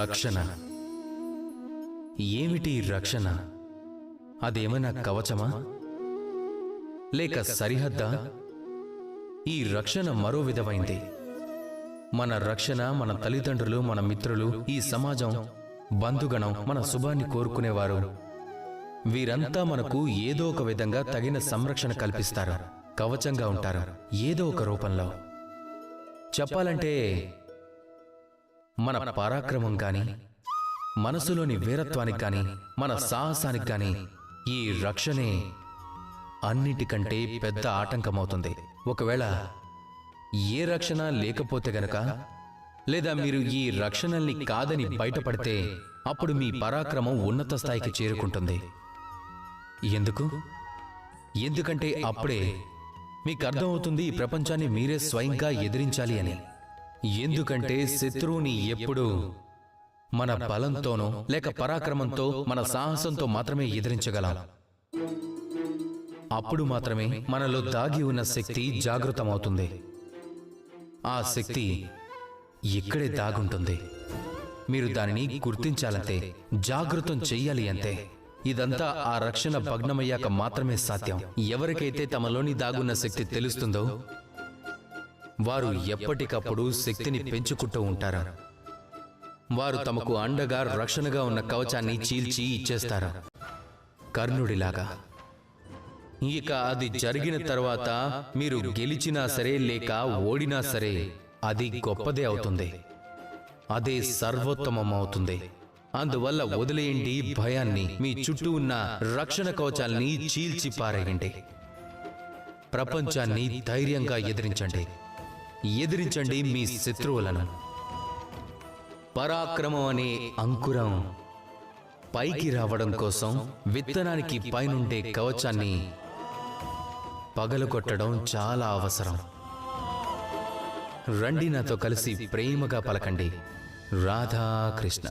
రక్షణ. ఏమిటి రక్షణ? అదేమైనా కవచమా? లేక సరిహద్దా? ఈ రక్షణ మరో విధమైంది. మన రక్షణ మన తల్లిదండ్రులు మన మిత్రులు ఈ సమాజం బంధుగణం మన శుభాన్ని కోరుకునేవారు. వీరంతా మనకు ఏదో ఒక విధంగా తగిన సంరక్షణ కల్పిస్తారు. కవచంగా ఉంటారు. ఏదో ఒక రూపంలో. చెప్పాలంటే మన పరాక్రమం కానీ మనసులోని వీరత్వానికి కానీ మన సాహసానికి కానీ ఈ రక్షణే అన్నిటికంటే పెద్ద ఆటంకమవుతుంది. ఒకవేళ ఏ రక్షణ లేకపోతే గనక లేదా మీరు ఈ రక్షణల్ని కాదని బయటపడితే అప్పుడు మీ పరాక్రమం ఉన్నత స్థాయికి చేరుకుంటుంది. ఎందుకు? ఎందుకంటే అప్పుడే మీకు అర్థమవుతుంది ఈ ప్రపంచాన్ని మీరే స్వయంగా ఎదిరించాలి అని. ఎందుకంటే శత్రువుని ఎప్పుడూ మన బలంతోనో లేక పరాక్రమంతో మన సాహసంతో మాత్రమే ఎదిరించగలం. అప్పుడు మాత్రమే మనలో దాగి ఉన్న శక్తి జాగృతమవుతుంది. ఆ శక్తి ఇక్కడే దాగుంటుంది. మీరు దానిని గుర్తించాలంతే జాగృతం చెయ్యాలి అంతే ఇదంతా ఆ రక్షణ భగ్నమయ్యాక మాత్రమే సాధ్యం. ఎవరికైతే తమలోని దాగున్న శక్తి తెలుస్తుందో వారు ఎప్పటికప్పుడు శక్తిని పెంచుకుంటూ ఉంటారా. వారు తమకు అండగా రక్షణగా ఉన్న కవచాన్ని చీల్చి ఇచ్చేస్తారా. కర్ణుడిలాగా. ఇక అది జరిగిన తర్వాత మీరు గెలిచినా సరే లేక ఓడినా సరే అది గొప్పదే అవుతుంది. అదే సర్వోత్తమం అవుతుంది. అందువల్ల వదిలేయండి భయాన్ని. మీ చుట్టూ ఉన్న రక్షణ కవచాల్ని చీల్చి పారేయండి. ప్రపంచాన్ని ధైర్యంగా ఎదిరించండి. ఎదిరించండి మీ శత్రువులను. పరాక్రమం అనే అంకురం పైకి రావడం కోసం విత్తనానికి పైనుండే కవచాన్ని పగలగొట్టడం చాలా అవసరం. రండి నాతో కలిసి ప్రేమగా పలకండి. రాధాకృష్ణ.